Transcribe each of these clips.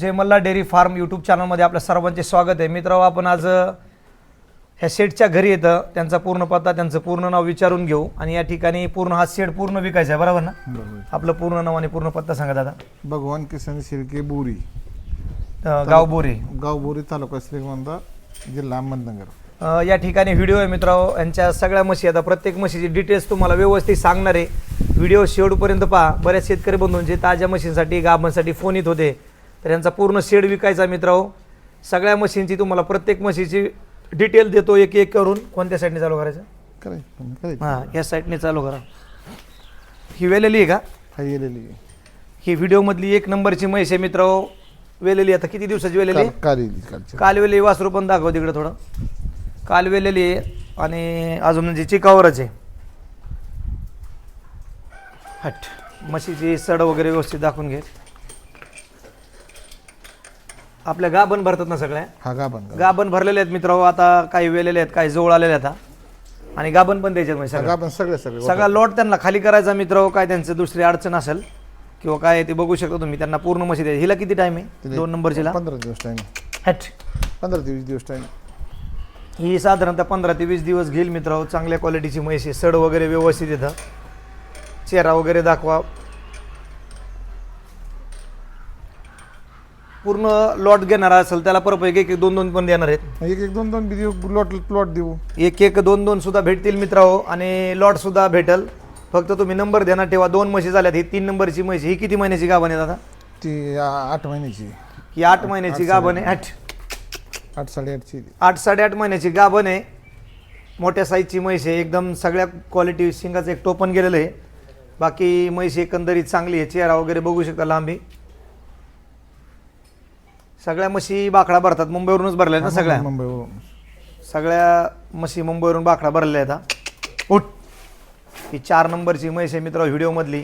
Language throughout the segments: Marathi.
मित्रांनो Jay Malla dairy farm YouTube चॅनलमध्ये आपल्या सर्वांचे स्वागत आहे. मित्रांनो आपण आज ह्या शेडच्या घरी येतं त्यांचा पूर्ण पत्ता त्यांचं पूर्ण नाव विचारून घेऊ आणि या ठिकाणी पूर्ण हा शेड पूर्ण विकायचा आहे बरोबर ना? आपलं पूर्ण नाव आणि पूर्ण पत्ता सांगा दादा. भगवान किसन शिर्के बोरी. गाव बोरी. गाव बोरी तालुका श्रीगोंदा जिल्हा अहमदनगर. या ठिकाणी व्हिडिओ आहे मित्रांनो यांच्या सगळ्या म्हशी आता प्रत्येक म्हशीची डिटेल्स तुम्हाला व्यवस्थित सांगणार आहे. व्हिडिओ शेवटपर्यंत पहा. बऱ्याच शेतकरी बंधूंचे ताज्या मशीनसाठी गाभांसाठी फोन येत होते. तर यांचा पूर्ण शेड विकायचा मित्रांनो. सगळ्या मशीनची तुम्हाला प्रत्येक म्हशीची डिटेल देतो एक एक करून. कोणत्या साईडने चालू करायचं? हां या साईडने चालू करा. ही वेलेली आहे का? हा ही व्हिडिओमधली एक नंबरची म्हैस आहे मित्रांनो. वेलेली आता किती दिवसाची वेलेली? आहे? काल काली कालवेली वासरू पण दाखव तिकडे थोडं. कालवेलेली आहे आणि अजून म्हणजे चिकावरच आहे. हट. म्हशीची सड वगैरे व्यवस्थित दाखवून घे. आपल्या गाभण भरतात ना सगळ्या? हा गाभण गाभण. भरलेले आहेत मित्र आता काही वेलेले आहेत काही जवळ आलेले आहेत आता. आणि गाभण पण द्यायचे म्हणजे गाभण सगळे सगळे सगळा लॉट त्यांना खाली करायचा मित्र काय त्यांचं दुसरी अडचण असेल किंवा काय ते बघू शकता तुम्ही त्यांना पूर्ण म्हशी द्यायची. हिला किती टाइम आहे? दोन नंबरचीला? पंधरा दिवस टाइम हट. पंधरा ते वीस दिवस टाइम ही साधारणतः पंधरा ते वीस दिवस घेईल मित्र चांगल्या क्वालिटीची म्हैस आहे. सड वगैरे व्यवस्थित येतं. चेहरा वगैरे दाखवा. पूर्ण लॉट घेणार असेल त्याला परत एक एक दोन दोन पण देणार आहेत. एक एक दोन दोन बी देऊ प्लॉट प्लॉट देऊ. एक एक दोन दोन सुद्धा भेटतील मित्रांनो आणि लॉट सुद्धा भेटल. फक्त तुम्ही नंबर देणार ठेवा. दोन म्हशी झाल्यात ही तीन नंबरची म्हशी. ही किती महिन्याची गाभण आहे दादा? ती आ- आठ महिन्याची. ही आठ महिन्याची गाभण आहे. आठ. आठ साडेआठची आठ साडेआठ महिन्याची गाभण आहे. मोठ्या साईजची म्हैस आहे. एकदम सगळ्या क्वालिटी शिंगाचं एक टोपण गेलेलं आहे. बाकी म्हैस एकंदरीत चांगली आहे. चेहरा वगैरे बघू शकता लांबी. सगळ्या म्हशी बाकडा भरतात. मुंबईवरूनच भरल्या ना सगळ्या? मुंबईवरून सगळ्या म्हशी मुंबईवरून बाकडा भरलेल्या आहेत हा. उठ. ही चार नंबरची म्हैस आहे मित्र व्हिडिओमधली.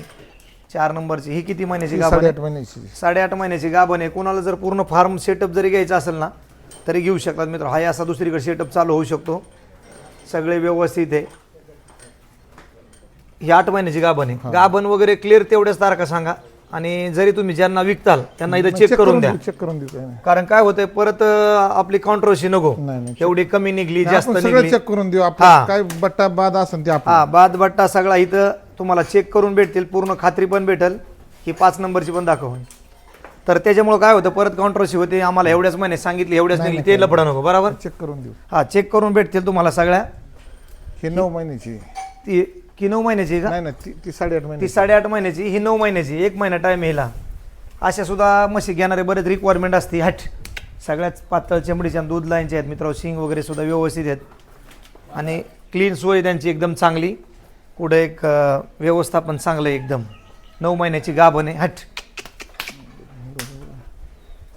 चार नंबरची. ही किती महिन्याची गाभण आहे? साडेआठ महिन्याची. साडेआठ महिन्याची गाभण आहे. कोणाला जर पूर्ण फार्म सेटअप जरी घ्यायचा असेल ना तरी घेऊ शकतात मित्र. हा असा दुसरीकडे सेटअप चालू होऊ शकतो. सगळे व्यवस्थित आहे. ही आठ महिन्याची गाभण आहे. गाभण वगैरे क्लिअर तेवढ्याच तारखा सांगा. आणि जरी तुम्ही ज्यांना विकताल त्यांना इथं चेक करून द्या. चेक करून देऊ काय नाही. कारण काय होतंय परत अं, आपली कॉन्ट्रोवर्सी नको. नाही, नाही. एवढी कमी निघली जास्त आपण सगळं निघली. चेक करून देऊ हा. आपण काय बट्टा बाद असेल ते आपण. हा बाद बट्टा सगळा इथं तुम्हाला चेक करून भेटतील पूर्ण खात्री पण भेटेल ही पाच नंबरची पण दाखव तर त्याच्यामुळे काय होतं परत कॉन्ट्रोवर्सी होते आम्हाला एवढ्याच महिने सांगितले एवढ्याच नाही ते लफडा नको बरोबर? चेक करून देऊ. हा चेक करून भेटतील तुम्हाला सगळ्या. ही नऊ महिन्याची. ती की नऊ महिन्याची का? नाही ना ती ती साडेआठ ती महिन्याची साडेआठ महिन्याची ही नऊ महिन्याची एक महिना टाईम येईल अशा सुद्धा म्हशी घेणारे बरेच रिक्वायरमेंट असते. हट. सगळ्याच पातळ चमडीच्या आणि दूध लाईनचे आहेत मित्र शिंग वगैरे सुद्धा व्यवस्थित आहेत. आणि क्लीन सोय त्यांची एकदम चांगली. पुढे एक व्यवस्थापन चांगलं आहे एकदम. नऊ महिन्याची गाभण आहे. हट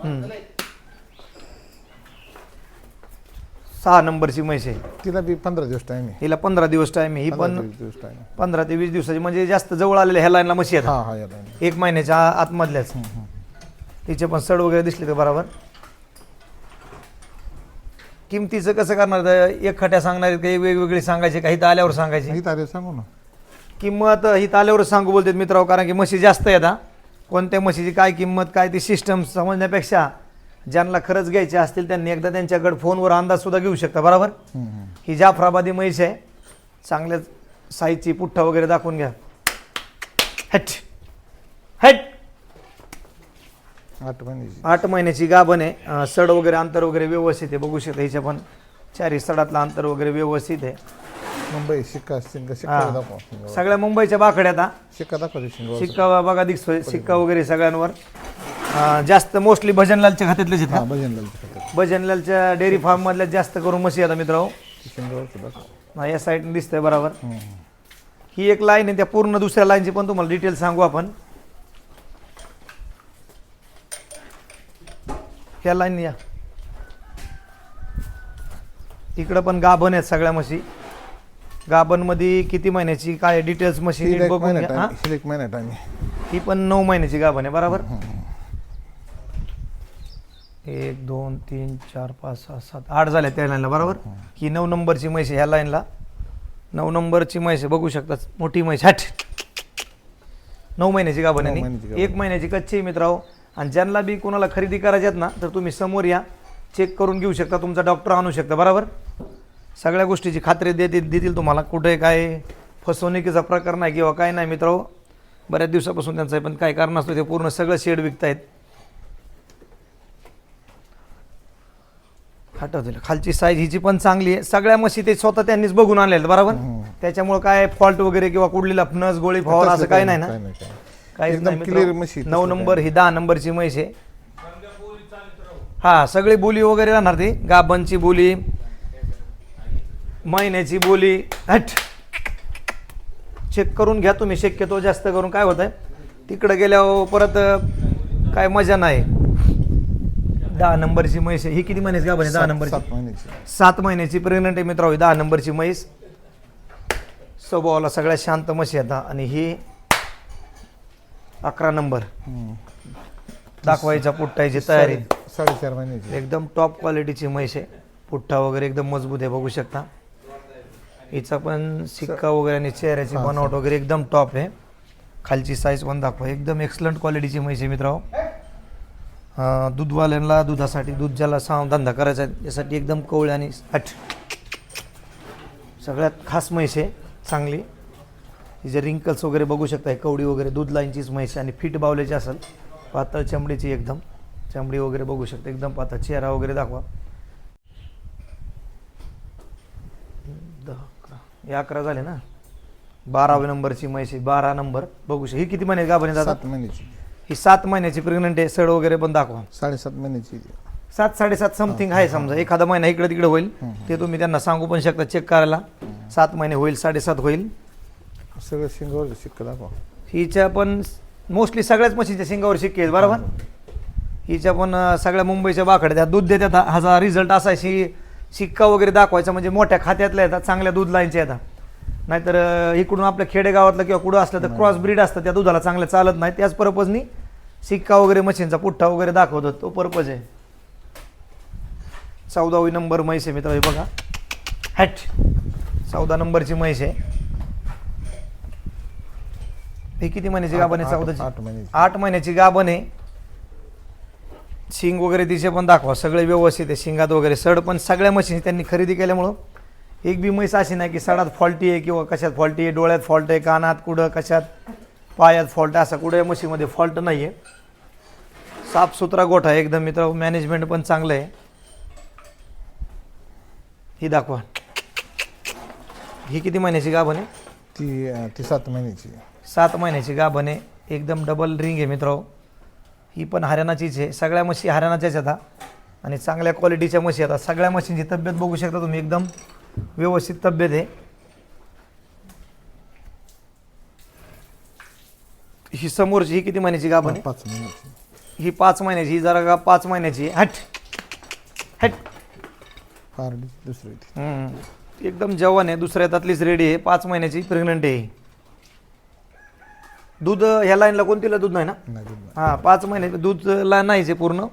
हम्म. सहा नंबरची म्हैस आहे. तिला बी पंधरा दिवस टाइम आहे. हिला पंधरा दिवस आहे. ही पंधरा पण दिवस टाइम पंधरा ते वीस दिवसाची म्हणजे जास्त जवळ आलेल्या ह्या लाईनला म्हशी आहेत. हा हा याला एक महिन्याच्या आ- आतमधल्याच. तिचे पण सड वगैरे दिसले तर बरोबर. किमतीचं कसं करणार? एक खट्या सांगणार काही वेगवेगळी सांगायचे काही आल्यावर सांगायचे. ही तारीख सांगू ना. किंमत ही आल्यावर सांगू बोलतात मित्रांनो कारण की म्हशी जास्त आहेत हा. कोणत्या म्हशीची काय किंमत काय ती सिस्टम समजण्यापेक्षा ज्यांना खरंच घ्यायचे असतील त्यांनी एकदा त्यांच्याकडे फोनवर अंदाज सुद्धा घेऊ शकता बरोबर. ही जाफराबादी म्हैस आहे. चांगल्या साईजची पुठ्ठा वगैरे दाखवून घ्या. हट. हट. आठ महिन्याची. आठ महिन्याची गाभण आहे. सड वगैरे अंतर वगैरे व्यवस्थित आहे. बघू शकता हिच्या पण चारी सडातलं अंतर वगैरे व्यवस्थित आहे. मुंबई शिक्का हा. दाखव. सगळ्या मुंबईच्या बाकड्यात हा. शिक्का दाखव. शिक्का बघा दिसतोय. शिक्का वगैरे सगळ्यांवर. अं, जास्त मोस्टली भजनलालच्या खात्यातलेच आहेत का? भजन लाल भजनलालच्या डेअरी फार्म मधल्या जास्त करून म्हशी आता मित्रांनो. हा, या साईडने दिसतंय बरोबर. ही एक लाईन आहे त्या पूर्ण दुसऱ्या लाईनची पण तुम्हाला डिटेल सांगू आपण. ह्या लाईन या. इकडं पण गाभण आहेत सगळ्या म्हशी. गाभणमध्ये किती महिन्याची काय डिटेल्स म्हशी नीट बघून घ्या हा? एक महिना टाइम आहे ही पण नऊ महिन्याची गाभण आहे बरोबर? एक दोन तीन चार पाच सहा सात आठ झाल्या त्या लाईनला बरोबर? ही नऊ नंबरची म्हैस आहे ह्या लाईनला. नऊ नंबरची म्हैस आहे बघू शकता मोठी म्हैस. हट. नऊ महिन्याची गाभण आहे नऊ नी. महिन्याची गाभण. एक महिन्याची कच्ची आहे मित्रांनो. आणि ज्यांना बी कोणाला खरेदी करायची आहेत ना तर तुम्ही समोर या. चेक करून घेऊ शकता तुमचा डॉक्टर आणू शकता बरोबर? सगळ्या गोष्टीची खात्री देतील देतील तुम्हाला कुठे काय फसवणुकीचा प्रकार नाही किंवा काय नाही मित्र बऱ्याच दिवसापासून त्यांचं पण काय कारण असतं ते पूर्ण सगळं शेड विकतायत. हटवतील खालची साईज हिची पण चांगली आहे. सगळ्या म्हशी ते स्वतः त्यांनीच बघून आणलेल्या आहेत, बरोबर? हम्म. त्याच्यामुळे काय फॉल्ट वगैरे किंवा कुठलीला नस गोळी फवार असं काही नाही ना? काहीच एकदम नाही clear मित्रांनो. म्हशी, नऊ नंबर ही दहा नंबरची म्हैस आहे. हा सगळी बोली वगैरे राहणार ती. गाभणची बोली महिन्याची बोली. हट. चेक करून घ्या तुम्ही. शक्यतो जास्त करून काय होत आहे तिकडं गेल्यावर परत अं, काय मजा नाही. दहा नंबरची म्हैस आहे. ही किती महिन्याची गाभण आहे? दहा सात- नंबरची. सात महिन्याची. सात महिन्याची प्रेग्नंट आहे मित्रांनो. ही दहा नंबरची म्हैस. स्वभावाला सगळ्यात शांत म्हशी आता आणि ही अकरा नंबर. हम्म. दाखवायचा पुट्टायची तयारी. साडे- साडेचार महिन्याची. एकदम टॉप क्वालिटीची म्हैस आहे. पुठ्ठा वगैरे एकदम मजबूत आहे बघू शकता. हिचा पण सिक्का वगैरे आणि चेहऱ्याची बनावट वगैरे एकदम टॉप आहे. खालची साईज पण दाखवा. एकदम एक्सलंट क्वालिटीची म्हैस आहे मित्रांनो. दूधवाल्यांना दुधासाठी दूध ज्याला सा धंदा करायचा आहे त्यासाठी एकदम कवळी आणि हट सगळ्यात खास म्हैस आहे चांगली. तिचे रिंकल्स वगैरे बघू शकता कवडी वगैरे दूध लाईनचीच म्हैस आहे आणि फिट बावल्याची असेल पातळ चमडीची एकदम. चमडी वगैरे बघू शकता एकदम पातळ. चेहरा वगैरे दाखवा. हे अकरा झाले ना? बाराव्या नंबरची म्हैस आहे बारा नंबर. बघू शकता. ही किती महिने गाभण आहे महिन्याची. ही सात महिन्याची प्रेग्नंट आहे सड वगैरे पण दाखवा. साडेसात महिन्याची सात साडेसात समथिंग आहे समजा. एखादा महिना इकडे तिकडे होईल ते तुम्ही त्यांना सांगू पण शकता चेक करायला. सात महिने होईल साडेसात होईल. सगळं शिंगावर शिक्का दाखवा. हिच्या पण मोस्टली सगळ्याच म्हशीच्या शिंगावर शिक्के आहेत बरोबर? हिच्या पण सगळ्या मुंबईच्या बाकड्या त्या दूध देतात. हा- ह्याचा रिझल्ट असा आहे शि शिक्का वगैरे दाखवायचा म्हणजे मोठ्या खात्यातल्या येतात चांगल्या दूध लाईनच्या येतात. नाहीतर इकडून आपल्या खेडेगावातलं किंवा कुठं असलं तर क्रॉस ब्रीड असतं त्या दुधाला चांगलं चालत नाही. त्याच पर्पजनी शिक्का वगैरे मशीनचा पुठ्ठा वगैरे दाखवतो तो पर्पज आहे. चौदावी नंबर म्हैस आहे मित्र हे बघा. हॅट. चौदा नंबरची म्हैस आहे. ही किती महिन्याची गाभण आहे आठ- चौदाची? आठ महिन्याची. आठ महिन्याची गाभण आहे. शिंग वगैरे तिचे पण दाखवा सगळे व्यवस्थित आहे. शिंगात वगैरे सड पण सगळ्या मशीन त्यांनी खरेदी केल्यामुळं एक बी म्हैस अशी नाही की सडात फॉल्टी आहे किंवा कशात फॉल्टी आहे डोळ्यात फॉल्ट आहे कानात कुठं कशात. पायात फॉल्ट असं कुठे म्हशीमध्ये फॉल्ट नाही आहे साफसुथरा गोठा आहे एकदम मित्र मॅनेजमेंट पण चांगलं आहे. ही दाखवा. ही किती महिन्याची गाभण आहे? ती अं, ती सात महिन्याची सात महिन्याची गाभण आहे. एकदम डबल रिंग आहे मित्र ही पण हरियाणाचीच आहे. सगळ्या म्हशी हरियाणाच्याच येतात आणि चांगल्या क्वालिटीच्या म्हशी येतात सगळ्या म्हशींची तब्येत बघू शकता तुम्ही. एकदम व्यवस्थित तब्येत आहे. ही समोरची ही किती महिन्याची गाभण आहे? पाच महिन्याची. ही पाच महिन्याची ही जरा गा पाच महिन्याची. आहे. हट. हट. पारडी दुसरी हम्म. एकदम जवान आहे दुसऱ्या येतातलीच रेडी आहे. पाच महिन्याची प्रेग्नंट आहे. दूध ह्या लाईनला कोणतीला दूध नाही ना? नाही दूध नाही. हां पाच महिने दूधला नाहीच आहे पूर्ण.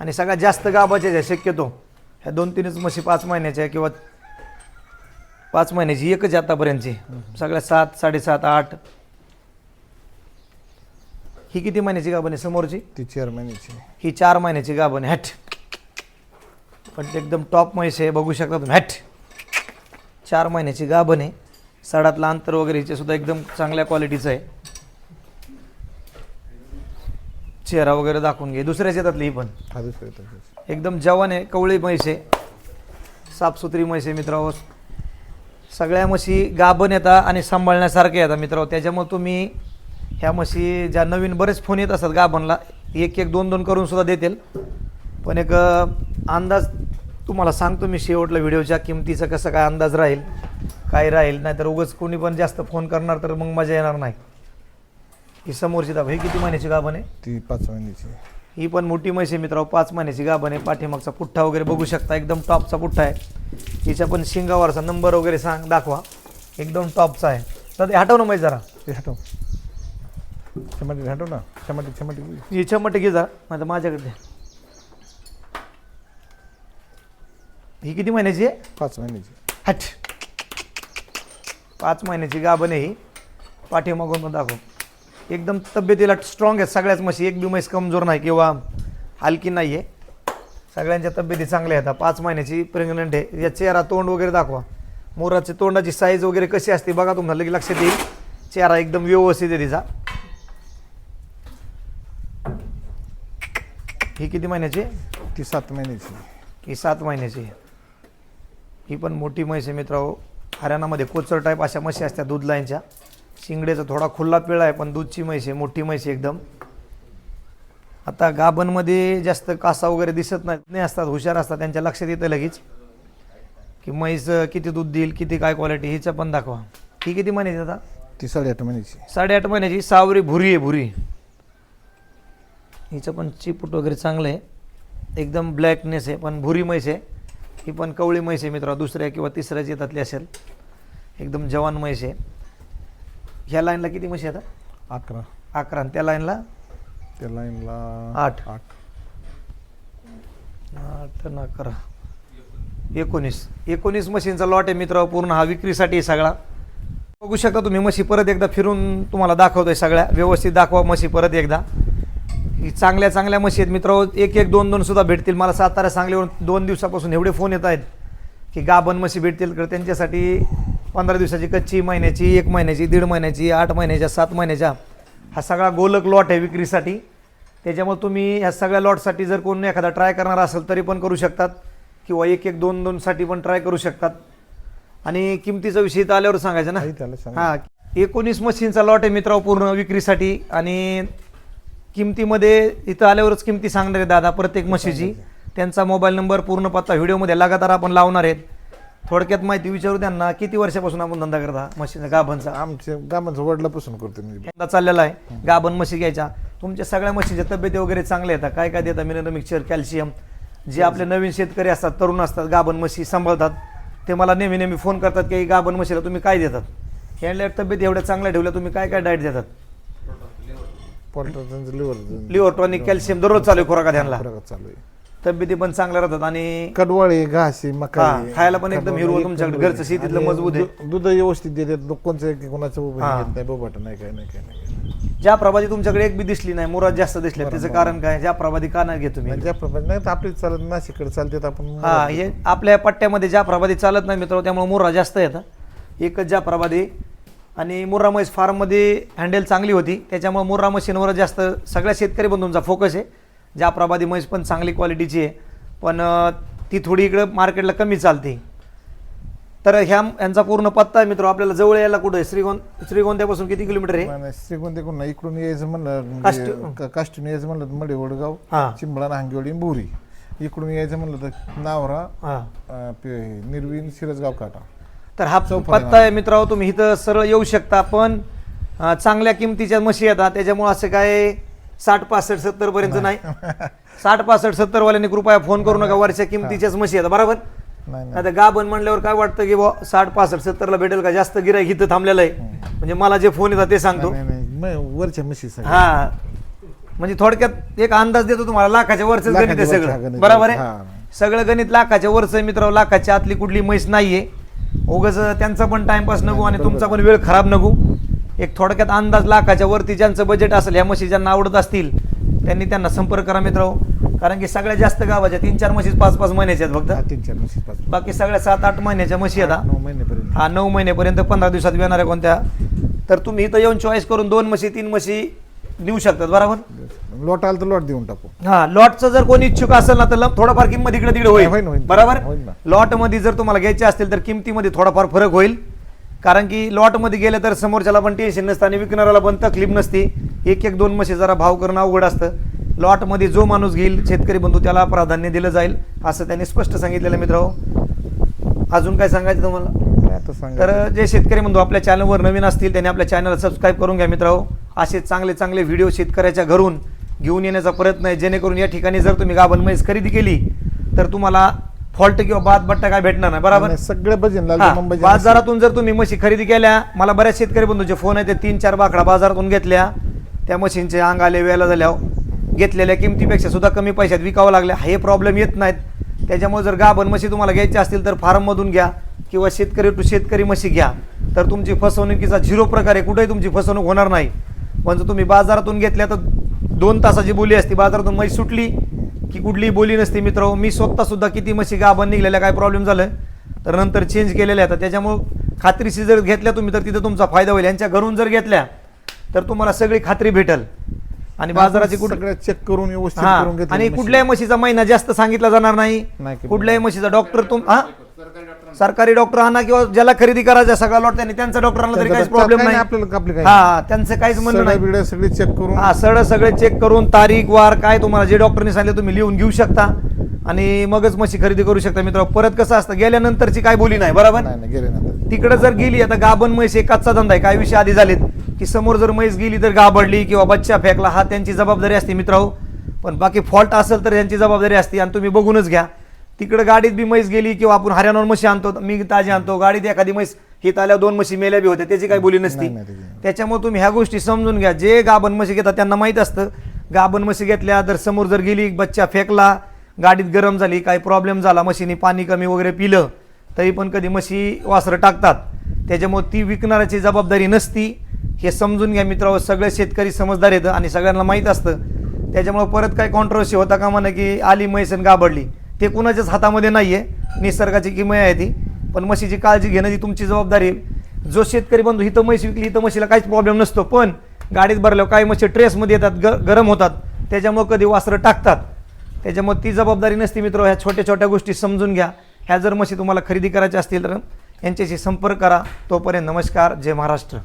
आणि सगळ्यात जास्त गाबाचे आहे शक्यतो. ह्या दोन तीनच म्हशी पाच महिन्याच्या किंवा पाच महिन्याची एकच आहे आतापर्यंतची. सगळ्या सात साडेसात आठ. ही किती महिन्याची गाभण आहे? समोरची? ती चार महिन्याची. ही चार महिन्याची गाभण आहे. हॅट. पण ते एकदम टॉप म्हैस आहे बघू शकता तुम्ही. हॅट. चार महिन्याची गाभण आहे. सडातलं अंतर वगैरे हिचे सुद्धा एकदम चांगल्या क्वालिटीचं आहे. चेहरा वगैरे दाखवून घे. दुसऱ्याच येतातली ही पण. हा येतात एकदम जवान आहे कवळी म्हैस आहे. साफसुथरी म्हैस आहे मित्रांनो. सगळ्या म्हशी गाभण येतात आणि सांभाळण्यासारख्या येतात मित्रांनो. त्याच्यामुळे तुम्ही ह्या म्हशी ज्या नवीन बरेच फोन येत असतात गाभणला एक एक दोन दोन करून सुद्धा देतील. पण एक अंदाज तुम्हाला सांगतो मी शेवटला व्हिडिओच्या किमतीचा कसं काय अंदाज राहील काय राहील नाहीतर उगाच कोणी पण जास्त फोन करणार तर मग मजा येणार नाही. ही समोरची दाब ही किती महिन्याची गाभण आहे? ती पाच महिन्याची ही पण मोठी म्हैस आहे मित्रांनो पाच महिन्याची गाभण आहे. पाठीमागचा पुठ्ठा वगैरे बघू शकता एकदम टॉपचा पुठ्ठा आहे. हिच्या पण शिंगावरचा नंबर वगैरे सांग दाखवा. एकदम टॉपचा आहे. तर ते हटव ना माहिती जरा. ते हटव. चमाटी हटव ना चमाटी चमाटी ही चमट घे जा माझ्या माझ्याकडे दे. ही किती महिन्याची आहे? पाच महिन्याची. हट. पाच महिन्याची गाभण आहे ही. पाठीमागून पण दाखव. एकदम तब्येतीला स्ट्रॉंग आहेत सगळ्याच म्हशी. एक बी म्हैस कमजोर नाही किंवा हलकी नाही आहे. सगळ्यांच्या तब्येती चांगल्या आहेत. पाच महिन्याची प्रेग्नंट आहे. या चेहरा तोंड वगैरे दाखवा. मोराची तोंडाची साईज वगैरे कशी असते बघा तुम्हाला लगेच लक्षात येईल. चेहरा एकदम व्यवस्थित आहे तिचा. ही किती महिन्याची? ती सात महिन्याची. ही सात महिन्याची. ही पण मोठी म्हैस आहे मित्रांनो. हरियाणामध्ये कोचर टाईप अशा म्हशी असतात दूध लाईनच्या. शिंगडेचा थोडा खुल्ला पिळा आहे पण दूधची म्हैस आहे मोठी म्हैस एकदम. आता गाभणमध्ये जास्त कासा वगैरे दिसत नाहीत नाही असतात हुशार असतात त्यांच्या लक्षात येतं लगेच. की म्हैस किती दूध देईल किती काय क्वालिटी हिचं पण दाखवा. ही किती महिन्याची आता ती साडेआठ महिन्याची. साडेआठ महिन्याची सावरी भुरी आहे भुरी. हिचं पण चिपूट वगैरे चांगलं आहे. एकदम ब्लॅकनेस आहे पण भुरी म्हैस आहे. ही पण कवळी म्हैस आहे मित्र दुसऱ्या किंवा तिसऱ्याच येतातली असेल. एकदम जवान म्हैस आहे. ह्या लाईनला किती म्हशी आता अकरा. अकरा. आणि त्या लाईनला त्या लाईनला आठ. आठ. आठ आणि अकरा. एकोणीस. एकोणीस म्हशींचा लॉट आहे मित्र पूर्ण हा विक्रीसाठी सगळा. बघू शकता तुम्ही म्हशी परत एकदा फिरून तुम्हाला दाखवतोय सगळ्या. व्यवस्थित दाखवा म्हशी परत एकदा. चांगल्या चांगल्या म्हशी आहेत. मित्र एक एक दोन दोन सुद्धा भेटतील. मला सातारा सांगलीवरून दोन दिवसापासून एवढे फोन येत आहेत की गाभण म्हशी भेटतील. तर त्यांच्यासाठी पंधरा दिवसाची कच्ची महिन्याची एक महिन्याची दीड महिन्याची आठ महिन्याच्या सात महिन्याच्या हा सगळा गोलक लॉट आहे विक्रीसाठी. त्याच्यामुळे तुम्ही ह्या सगळ्या लॉटसाठी जर कोणी एखादा ट्राय करणार असेल तरी पण करू शकतात. किंवा एक एक दोन दोनसाठी पण ट्राय करू शकतात. आणि किमतीचा विषय इथं आल्यावर सांगायचं ना? हा एकोणीस मशीनचा लॉट आहे मित्रांनो पूर्ण विक्रीसाठी. आणि किमतीमध्ये इथं आल्यावरच किमती सांगणार आहे दादा. प्रत्येक म्हशीची. त्यांचा मोबाईल नंबर पूर्ण पत्ता व्हिडिओमध्ये लगातार आपण लावणार आहेत. थोडक्यात माहिती विचारू त्यांना किती वर्षापासून आपण धंदा करता म्हशीचा गाभणचा? आमच्या गावाचं वडिलापासून करतो मी. धंदा चाललेला आहे. गाभण म्हशी घ्यायच्या. तुमच्या सगळ्या म्हशीच्या तब्येती वगैरे चांगल्या येतात काय काय देतात मिनरल मिक्सचर कॅल्शियम? जे आपले नवीन शेतकरी असतात तरुण असतात गाभण म्हशी सांभाळतात ते मला नेहमी नेहमी फोन करतात की गाभण म्हशीला तुम्ही काय देतात? ह्यांना तब्येत एवढ्या चांगल्या ठेवल्या तुम्ही काय काय डाएट देतात? पोल्ट्राचं लिव्हर लिव्हर टॉनिक कॅल्शियम दररोज चालू आहे खुराका ध्यानला चालू आहे. तब्येती पण चांगल्या राहतात आणि कडवाळी घासी मका हा, खायला पण एकदम हिरवं तुमच्याकडे घरचं शेतीतलं मजबूत आहे. दूध व्यवस्थित देतात कोणचं की कोणाचं उभं हा. नाही बोबाट नाही काय नाही काय नाही ज्या प्रभाजी तुमच्याकडे एक बी दिसली नाही मुरात जास्त दिसल्या त्याचं कारण काय? ज्या प्रभादी का नाही घेतो मी नाही, ज्याप्रमाणे नाही तर आपली चालत नाशिकडे चालतात आपण हा हे आपल्या पट्ट्यामध्ये ज्या प्रभादी चालत नाही मित्र त्यामुळे मुर्रा जास्त येतं एकच ज्या प्रभादी आणि मुर्रा म्हैस फार्ममध्ये हँडल चांगली होती. त्याच्यामुळे मुर्रा मशीनवर जास्त सगळ्या शेतकरी बंधूंचा फोकस आहे. ज्या प्रभादी म्हैस पण चांगली क्वालिटीची आहे. पण ती थोडी इकडं मार्केटला कमी चालते. तर ह्या यांचा पूर्ण पत्ता आहे मित्र आपल्याला जवळ यायला कुठं आहे? श्रीगोंद श्रीगोंद्यापासून किती किलोमीटर आहे? नाही, नाही, श्रीगोंद कोण नाही इकडून यायचं म्हणलं काष्टी- म्हणजे काष्टीने यायचं म्हणलं तर मडे वडगाव चिंबळा हांगेवाडी बोरी इकडून यायचं म्हणलं तर नावरा निर्वीण सिरसगाव काटा. तर हा पत्ता आहे मित्रांनो तुम्ही इथं सरळ येऊ शकता पण चांगल्या किमतीच्या म्हशी येतात त्याच्यामुळे असं काय साठ पासष्ट सत्तर पर्यंत नाही. साठ पासष्ट सत्तर वाल्यांनी कृपया फोन करू नका वरच्या किमतीच्याच म्हशी येतात बरोबर? आता गाभण म्हणल्यावर काय वाटतं की बुवा साठ पासष्ट सत्तरला भेटेल का? जास्त गिराईक इथं थांबलेलं आहे. म्हणजे मला जे फोन येतात ते सांगतो. वरच्या म्हशी सगळ्या. हा. म्हणजे थोडक्यात एक अंदाज देतो तुम्हाला लाखाच्या वरच गणित आहे सगळं. बरोबर आहे. सगळं गणित लाखाच्या वरच मित्र लाखाच्या आतली कुठली म्हैस नाहीये. उगाच त्यांचा पण टाइमपास नको आणि तुमचा पण वेळ खराब नको एक थोडक्यात अंदाज लाखाच्या वरती ज्यांचं बजेट असेल ह्या म्हशी ज्यांना आवडत असतील त्यांनी त्यांना संपर्क करा मित्र कारण की सगळ्यात जास्त गावाच्या तीन चार म्हशी पाच पाच महिन्याच्या आहेत फक्त. तीन चार म्हशी पाच. बाकी सगळ्या सात आठ महिन्याच्या म्हशी आहेत नऊ महिनेपर्यंत हा नऊ महिन्यापर्यंत पंधरा दिवसात येणार आहे कोणत्या. तर तुम्ही इथं येऊन चॉईस करून दोन म्हशी तीन म्हशी नेऊ शकतात बरोबर? लॉट आला तर लॉट देऊन टाकू. हा लॉटचं जर कोणी इच्छुक असेल ना तर थोडाफार किंमत इकडे तिकडे होईल, होईल होईल. बरोबर? होईल ना. लॉटमध्ये जर तुम्हाला घ्यायचे असतील तर किमतीमध्ये थोडाफार फरक होईल. कारण की लॉटमध्ये गेलं तर समोरच्याला पण टेन्शन नसतं आणि विकणाऱ्याला पण तकलीफ नसते. एक एक दोन म्हशी जरा भाव करणं अवघड असतं. लॉटमध्ये जो माणूस घेईल शेतकरी बंधू त्याला प्राधान्य दिलं जाईल असं त्यांनी स्पष्ट सांगितलेलं मित्र अजून काय सांगायचं तुम्हाला? काय आता सांगा तर जे शेतकरी बंधू आपल्या चॅनलवर नवीन असतील त्यांनी आपल्या चॅनलला सबस्क्राईब करून घ्या मित्रांनो असे चांगले चांगले व्हिडिओ शेतकऱ्याच्या घरून घेऊन येण्याचा प्रयत्न आहे. जेणेकरून या ठिकाणी जर तुम्ही गाभण म्हैस खरेदी केली तर तुम्हाला फॉल्ट किंवा बाद बट्टा काय भेटणार नाही. बरोबर? सगळे बाजारातून जर तुम्ही म्हशी खरेदी केल्या मला बऱ्याच शेतकरी बंधूंचे फोन आहेत ते तीन चार बाकडा बाजारातून घेतल्या. त्या म्हशींचे अंग आले वेळेला झाल्यावर घेतलेल्या किमतीपेक्षा सुद्धा कमी पैशात विकावं लागल्या. हे प्रॉब्लेम येत नाहीत. त्याच्यामुळे जर गाभण म्हशी तुम्हाला घ्यायच्या असतील तर फार्ममधून घ्या किंवा शेतकरी टू शेतकरी म्हशी घ्या. तर तुमची फसवणुकीचा झिरो प्रकारे कुठेही तुमची फसवणूक होणार नाही. पण जर तुम्ही बाजारातून घेतल्या तर दोन तासाची बोली असते बाजारातून म्हैस सुटली की कुठलीही बोली नसते मित्र मी स्वतः सुद्धा किती म्हशी गाभण निघलेल्या काय प्रॉब्लेम झालं? तर नंतर चेंज केलेल्या आहेत. त्याच्यामुळं खात्रीशी जर घेतल्या तुम्ही तर तिथं तुमचा फायदा होईल. यांच्या घरून जर घेतल्या तर तुम्हाला सगळी खात्री भेटल. आणि बाजाराची कुठं चेक करून व्यवस्थित घेतलेली आणि म्हशी. कुठल्याही म्हशीचा महिना जास्त सांगितला जाणार नाही. नाही की कुठल्याही म्हशीचा डॉक्टर तुम हा? सरकारी डॉक्टर आणा किंवा ज्याला खरेदी करायचा सगळा लॉट त्यांनी त्यांचा डॉक्टरांना तरी काहीच प्रॉब्लेम काय नाही. आपल्याला आपली काय हा त्यांचं काहीच म्हणणं नाही. बिड्या सगळी चेक करून. हा सड सगळे चेक करून तारीख वार काय तुम्हाला जे डॉक्टरने सांगितलं तुम्ही लिहून घेऊ शकता. आणि मगच म्हशी खरेदी करू शकता मित्र परत कसं असतं गेल्यानंतरची काय बोली नाही बरोबर? तिकडे जर गेली आता गाभण म्हैस एक कच्चा धंदा आहे. काही विषय आधी झालेत की समोर जर म्हैस गेली तर गाभडली किंवा बच्चा फेकला हा त्यांची जबाबदारी असते मित्रांनो. पण बाकी फॉल्ट असेल तर यांची जबाबदारी असते आणि तुम्ही बघूनच घ्या. तिकडे गाडीत बी म्हैस गेली किंवा आपण हरियाणावर म्हशी आणतो मी ताजी आणतो. गाडीत एखादी म्हैस हित आल्या दोन म्हशी मेल्या बी होत्या. त्याची काही बोली नसती. नाही, नाही, त्याची नाही. त्याच्यामुळे तुम्ही ह्या गोष्टी समजून घ्या. जे गाभण म्हशी घेतात त्यांना माहीत असतं. गाभण म्हशी घेतल्या तर समोर जर गेली बच्चा फेकला गाडीत गरम झाली काही प्रॉब्लेम झाला म्हशीने पाणी कमी वगैरे पिलं तरी पण कधी म्हशी वासरं टाकतात. त्याच्यामुळे ती विकणाऱ्याची जबाबदारी नसती. हे समजून घ्या मित्रांनो. सगळे शेतकरी समजदार येतं आणि सगळ्यांना माहीत असतं. त्याच्यामुळे परत काय कॉन्ट्रोवर्सी होता का म्हणा की आली म्हैस आणि गाभडली ते कुणाच्याच हातामध्ये नाही आहे निसर्गाची किमया आहे ती. पण म्हशीची काळजी घेणं ही तुमची जबाबदारी आहे. जो शेतकरी बंधू इथं म्हशी विकली इथं म्हशीला काहीच प्रॉब्लेम नसतो. पण गाडीत भरल्यावर काही म्हशी ट्रेसमध्ये येतात ग गरम होतात. त्याच्यामुळं कधी वासरं टाकतात. त्याच्यामुळे ती जबाबदारी नसती मित्र. ह्या छोट्या छोट्या गोष्टी समजून घ्या. ह्या जर म्हशी तुम्हाला खरेदी करायच्या असतील तर यांच्याशी संपर्क करा. तोपर्यंत नमस्कार. जय महाराष्ट्र.